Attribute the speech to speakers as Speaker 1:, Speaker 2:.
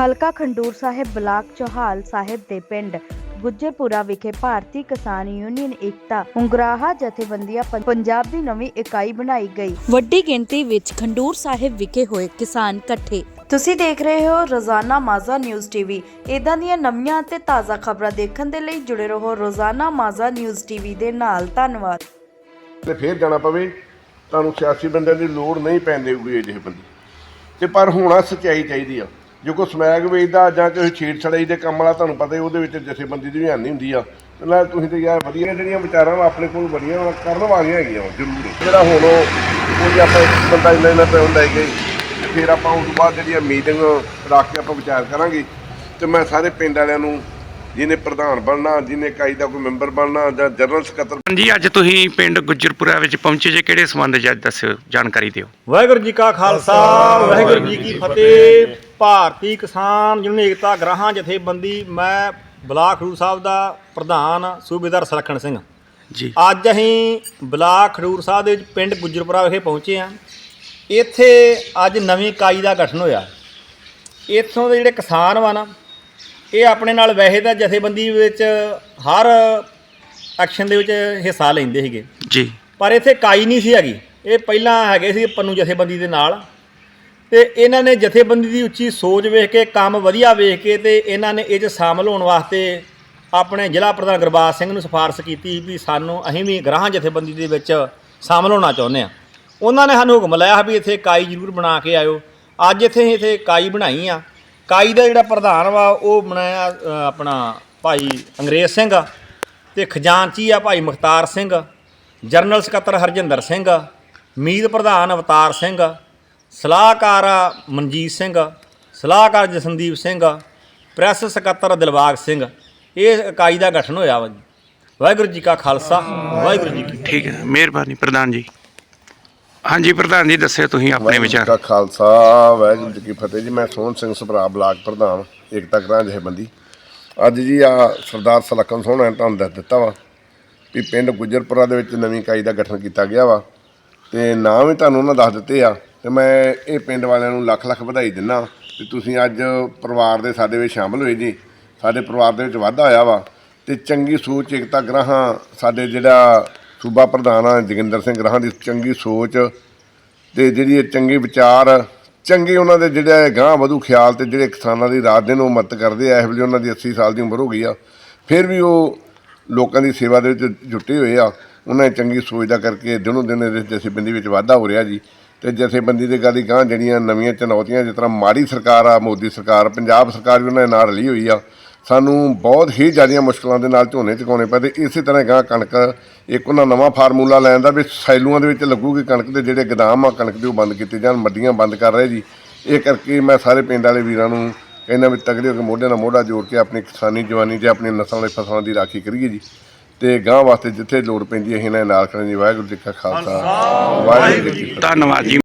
Speaker 1: ਹਲਕਾ ਖੰਡੂਰ ਸਾਹਿਬ ਬਲਾਕ ਚੋਹਾਲ ਸਾਹਿਬ ਦੇ ਪਿੰਡ ਗੁੱਜਰਪੁਰਾ ਵਿਖੇ ਭਾਰਤੀ ਕਿਸਾਨ ਯੂਨੀਅਨ ਏਕਤਾ ਹੁੰਗਰਾਹਾ ਜਥੇਬੰਦੀਆਂ ਪੰ- ਪੰਜਾਬ ਦੀ ਨਵੀਂ ਇਕਾਈ ਬਣਾਈ ਗਈ। ਵੱਡੀ ਗਿਣਤੀ ਵਿੱਚ ਖੰਡੂਰ ਸਾਹਿਬ ਵਿਖੇ ਹੋਏ ਕਿਸਾਨ ਇਕੱਠੇ। ਤੁਸੀਂ ਦੇਖ ਰਹੇ ਹੋ ਰੋਜ਼ਾਨਾ ਮਾਜ਼ਾ ਨਿਊਜ਼ ਟੀਵੀ। ਇਦਾਂ ਦੀਆਂ ਨਵੀਆਂ ਅਤੇ ਤਾਜ਼ਾ ਖਬਰਾਂ ਦੇਖਣ ਦੇ ਲਈ ਜੁੜੇ ਰਹੋ ਰੋਜ਼ਾਨਾ ਮਾਜ਼ਾ ਨਿਊਜ਼ ਟੀਵੀ ਦੇ ਨਾਲ। ਧੰਨਵਾਦ।
Speaker 2: ਤੇ ਫੇਰ ਜਾਣਾ ਪਵੇ ਤੁਹਾਨੂੰ ਸਿਆਸੀ ਬੰਦਿਆਂ ਦੀ ਲੋੜ ਨਹੀਂ ਪੈਣ ਦੇਊਗੀ ਇਹ ਜਿਹੇ ਬੰਦੇ ਤੇ ਪਰ ਹੋਣਾ ਸੱਚਾਈ ਚਾਹੀਦੀ ਆ। ਜੋ ਕੋ ਸਮੈਗ ਵੇਚਦਾ ਜਾਂ ਕੋਈ ਛੇੜ ਛੜਾਈ ਦੇ ਕੰਮ ਵਾਲਾ ਤੁਹਾਨੂੰ ਪਤਾ ਹੀ ਉਹਦੇ ਵਿੱਚ ਜਥੇਬੰਦੀ ਦੀ ਵੀ ਹਾਨੀ ਹੁੰਦੀ ਆ। ਤੇ ਨਾਲ ਤੁਸੀਂ ਤੇ ਯਾਰ ਵਧੀਆ ਜਿਹੜੀਆਂ ਵਿਚਾਰਾਂ ਆਪਣੇ ਕੋਲ ਬੜੀਆਂ ਵਾ, ਕਰਨ ਵਾਲੀਆਂ ਹੈਗੀਆਂ ਜ਼ਰੂਰ। ਜਿਹੜਾ ਹੁਣ ਉਹ ਜੇ ਆਪਾਂ ਇੱਕ ਬੰਦਾ ਇੰਨਾ ਇੰਨਾ ਪੈਉਂ ਲੈ ਗਏ ਫਿਰ ਆਪਾਂ ਉਸ ਤੋਂ ਬਾਅਦ ਜਿਹੜੀ ਮੀਟਿੰਗ ਰੱਖ ਕੇ ਆਪਾਂ ਵਿਚਾਰ ਕਰਾਂਗੇ। ਤੇ ਮੈਂ ਸਾਰੇ ਪਿੰਡ ਵਾਲਿਆਂ ਨੂੰ ਜਿਹਨੇ ਪ੍ਰਧਾਨ ਬਣਨਾ ਜਿਹਨੇ ਇਕਾਈ ਦਾ ਕੋਈ ਮੈਂਬਰ ਬਣਨਾ ਜਾਂ ਜਨਰਲ ਸਕੱਤਰ
Speaker 3: ਹਾਂਜੀ ਅੱਜ ਤੁਸੀਂ ਪਿੰਡ ਗੁੱਜਰਪੁਰਾ ਵਿੱਚ ਪਹੁੰਚੇ ਜੇ ਕਿਹੜੇ ਸੰਬੰਧ 'ਚ ਅੱਜ ਦੱਸਿਓ ਜਾਣਕਾਰੀ ਦਿਓ?
Speaker 4: ਵਾਹਿਗੁਰੂ ਜੀ ਕਾ ਖਾਲਸਾ ਵਾਹਿਗੁਰੂ ਜੀ ਕੀ ਫਤਿਹ। ਭਾਰਤੀ ਕਿਸਾਨ ਯੂਨੀਅਨ ਏਕਤਾ ਗ੍ਰਾਹਾਂ ਜਥੇਬੰਦੀ ਮੈਂ ਬਲਾਕ ਖਡੂਰ ਸਾਹਿਬ ਦਾ ਪ੍ਰਧਾਨ ਸੂਬੇਦਾਰ ਸਲੱਖਣ ਸਿੰਘ।
Speaker 3: ਜੀ।
Speaker 4: ਅੱਜ ਅਸੀਂ ਬਲਾਕ ਖਡੂਰ ਸਾਹਿਬ ਦੇ ਵਿੱਚ ਪਿੰਡ ਗੁੱਜਰਪੁਰਾ ਵਿਖੇ ਪਹੁੰਚੇ ਹਾਂ। ਇੱਥੇ ਅੱਜ ਨਵੀਂ ਇਕਾਈ ਦਾ ਗਠਨ ਹੋਇਆ। ਇੱਥੋਂ ਦੇ ਜਿਹੜੇ ਕਿਸਾਨ ਵਾ ਨਾ ਇਹ ਆਪਣੇ ਨਾਲ ਵੈਸੇ ਤਾਂ ਜਥੇਬੰਦੀ ਵਿੱਚ ਹਰ ਐਕਸ਼ਨ ਦੇ ਵਿੱਚ ਹਿੱਸਾ ਲੈਂਦੇ ਸੀਗੇ।
Speaker 3: ਜੀ।
Speaker 4: ਪਰ ਇੱਥੇ ਕਾਈ ਨਹੀਂ ਸੀ ਹੈਗੀ। ਇਹ ਪਹਿਲਾਂ ਹੈਗੇ ਸੀ ਪੰਨੂ ਜਥੇਬੰਦੀ ਦੇ ਨਾਲ। ਤੇ ਇਹਨਾਂ ਨੇ ਜਥੇਬੰਦੀ ਦੀ ਉੱਚੀ ਸੋਚ ਵੇਖ ਕੇ, ਕੰਮ ਵਧੀਆ ਵੇਖ ਕੇ ਤੇ ਇਹਨਾਂ ਨੇ ਇਹ 'ਚ ਸ਼ਾਮਲ ਹੋਣ ਵਾਸਤੇ ਆਪਣੇ ਜ਼ਿਲ੍ਹਾ ਪ੍ਰਧਾਨ ਗੁਰਬਾਜ ਸਿੰਘ ਨੂੰ ਸਿਫਾਰਿਸ਼ ਕੀਤੀ ਵੀ ਸਾਨੂੰ ਅਸੀਂ ਵੀ ਗ੍ਰਾਹਾਂ ਜਥੇਬੰਦੀ ਦੇ ਵਿੱਚ ਸ਼ਾਮਲ ਹੋਣਾ ਚਾਹੁੰਦੇ ਆ ਉਹਨਾਂ ਨੇ ਸਾਨੂੰ ਹੁਕਮ ਲਾਇਆ ਵੀ ਇੱਥੇ ਕਾਈ ਜ਼ਰੂਰ ਬਣਾ ਕੇ ਆਇਓ। ਅੱਜ ਇੱਥੇ ਇੱਥੇ ਕਾਈ ਬਣਾਈ ਆ। ਕਾਈ ਦਾ ਜਿਹੜਾ ਪ੍ਰਧਾਨ ਵਾ, ਉਹ ਬਣਾਇਆ ਆਪਣਾ ਭਾਈ ਅੰਗਰੇਜ਼ ਸਿੰਘ ਤੇ ਖਜ਼ਾਨਚੀ ਆ ਭਾਈ ਮੁਖਤਾਰ ਸਿੰਘ, ਜਰਨਲ ਸਕੱਤਰ ਹਰਜਿੰਦਰ ਸਿੰਘ, ਮੀਤ ਪ੍ਰਧਾਨ ਅਵਤਾਰ ਸਿੰਘ ਸਲਾਹਕਾਰ ਮਨਜੀਤ ਸਿੰਘ ਸਲਾਹਕਾਰ ਜਸਨਦੀਪ ਸਿੰਘ ਪ੍ਰੈਸ ਸਕੱਤਰ ਦਿਲਬਾਗ ਸਿੰਘ। ਇਹ ਇਕਾਈ ਦਾ ਗਠਨ ਹੋਇਆ ਵਾ ਜੀ। ਵਾਹਿਗੁਰੂ ਜੀ ਕਾ ਖਾਲਸਾ ਵਾਹਿਗੁਰੂ ਜੀ ਕੀ
Speaker 3: ਠੀਕ ਹੈ ਮਿਹਰਬਾਨੀ ਪ੍ਰਧਾਨ ਜੀ। ਹਾਂਜੀ ਪ੍ਰਧਾਨ ਜੀ ਦੱਸਿਓ ਤੁਸੀਂ ਆਪਣੇ
Speaker 2: ਵਾਹਿਗੁਰੂ
Speaker 3: ਵਿਚਾਰ।
Speaker 2: ਜੀ ਕਾ ਖਾਲਸਾ ਵਾਹਿਗੁਰੂ ਜੀ ਕੀ ਫਤਿਹ ਜੀ। ਮੈਂ ਸੋਹਣ ਸਿੰਘ ਸਭਰਾ ਬਲਾਕ ਪ੍ਰਧਾਨ ਏਕਤਾ ਗ੍ਰਾਂ ਜਥੇਬੰਦੀ ਅੱਜ ਜੀ ਆ ਸਰਦਾਰ ਸਲੱਖਣ ਸੋਹਣਾ ਨੇ ਤੁਹਾਨੂੰ ਦੱਸ ਦਿੱਤਾ ਵਾ ਵੀ ਪਿੰਡ ਗੁਜਰਪੁਰਾ ਦੇ ਵਿੱਚ ਨਵੀਂ ਇਕਾਈ ਦਾ ਗਠਨ ਕੀਤਾ ਗਿਆ ਵਾ। ਤੇ ਨਾਂ ਵੀ ਤੁਹਾਨੂੰ ਉਹਨਾਂ ਦੱਸ ਦਿੱਤੇ ਆ। ਤੇ ਮੈਂ ਇਹ ਪਿੰਡ ਵਾਲਿਆਂ ਨੂੰ ਲੱਖ ਲੱਖ ਵਧਾਈ ਦਿੰਦਾ ਵੀ ਤੁਸੀਂ ਅੱਜ ਪਰਿਵਾਰ ਦੇ ਸਾਡੇ ਵਿੱਚ ਸ਼ਾਮਲ ਹੋਏ ਜੀ। ਸਾਡੇ ਪਰਿਵਾਰ ਦੇ ਵਿੱਚ ਵਾਧਾ ਹੋਇਆ ਵਾ ਤੇ ਚੰਗੀ ਸੋਚ, ਏਕਤਾ ਗ੍ਰਾਹਾਂ ਸਾਡੇ ਜਿਹੜਾ ਸੂਬਾ ਪ੍ਰਧਾਨ ਆ ਜੋਗਿੰਦਰ ਸਿੰਘ ਗ੍ਰਾਹਾਂ ਦੀ ਚੰਗੀ ਸੋਚ ਤੇ ਜਿਹੜੀ ਇਹ ਚੰਗੇ ਵਿਚਾਰ, ਚੰਗੇ ਉਹਨਾਂ ਦੇ ਜਿਹੜੇ ਗਾਂ ਵਧੂ ਖਿਆਲ ਤੇ ਜਿਹੜੇ ਕਿਸਾਨਾਂ ਦੀ ਰਾਤ ਦਿਨ ਉਹ ਮਦਦ ਕਰਦੇ ਆ ਇਸ ਵੇਲੇ ਉਹਨਾਂ ਦੀ 80 ਸਾਲ ਦੀ ਉਮਰ ਹੋ ਗਈ ਆ। ਫਿਰ ਵੀ ਉਹ ਲੋਕਾਂ ਦੀ ਸੇਵਾ ਦੇ ਵਿੱਚ ਜੁਟੇ ਹੋਏ ਆ। ਉਹਨਾਂ ਦੀ ਚੰਗੀ ਸੋਚ ਦਾ ਕਰਕੇ ਦਿਨੋਂ ਦਿਨ ਇਸ ਜਥੇਬੰਦੀ ਵਿੱਚ ਵਾਧਾ ਹੋ ਰਿਹਾ ਜੀ। ਤੇ ਜਥੇਬੰਦੀ ਦੇ ਗਾੜੀ ਗਾਂ ਜਿਹੜੀਆਂ ਨਵੀਆਂ ਚੁਣੌਤੀਆਂ, ਜਿਸ ਤਰ੍ਹਾਂ ਮਾੜੀ ਸਰਕਾਰ ਆ, ਮੋਦੀ ਸਰਕਾਰ, ਪੰਜਾਬ ਸਰਕਾਰ ਵੀ ਉਹਨਾਂ ਦੇ ਨਾਲ ਰਲੀ ਹੋਈ ਆ, ਸਾਨੂੰ ਬਹੁਤ ਹੀ ਜ਼ਿਆਦੀਆਂ ਮੁਸ਼ਕਲਾਂ ਦੇ ਨਾਲ ਝੋਨੇ ਚੁਕਾਉਣੇ ਪਏ ਤੇ ਇਸੇ ਤਰ੍ਹਾਂ ਗਾਂ ਕਣਕ, ਇੱਕ ਉਹਨਾਂ ਨਵਾਂ ਫਾਰਮੂਲਾ ਲੈਣ ਦਾ ਵੀ ਸੈਲੂਆਂ ਦੇ ਵਿੱਚ ਲੱਗੂਗੀ ਕਣਕ ਦੇ ਜਿਹੜੇ ਗਦਾਮ ਆ ਕਣਕ ਦੇ ਉਹ ਬੰਦ ਕੀਤੇ ਜਾਣ, ਮੱਡੀਆਂ ਬੰਦ ਕਰ ਰਹੇ ਜੀ। ਇਹ ਕਰਕੇ ਮੈਂ ਸਾਰੇ ਪਿੰਡ ਵਾਲੇ ਵੀਰਾਂ ਨੂੰ ਕਹਿੰਦਾ ਵੀ ਤਗੜੇ ਹੋ ਕੇ ਮੋਢੇ ਨਾਲ ਮੋਢਾ ਜੋੜ ਕੇ ਆਪਣੀ ਕਿਸਾਨੀ ਜਵਾਨੀ ਤੇ ਆਪਣੀ ਨਸਲਾਂ ਦੇ ਫਸਲਾਂ ਦੀ ਰਾਖੀ ਕਰੀਏ ਜੀ। ਤੇ ਗਾਂ ਵਾਸਤੇ ਜਿੱਥੇ ਲੋੜ ਪੈਂਦੀ ਹੈ ਇਹਨਾਂ ਦੇ ਨਾਲ ਖੜੇ ਜੀ ਵਾਹਿਗੁਰੂ ਜੀ ਕਾ ਖਾਲਸਾ। ਵਾਹਿਗੁਰੂ ਜੀ ਕੀ ਫਤਿਹ।
Speaker 3: ਧੰਨਵਾਦ ਜੀ।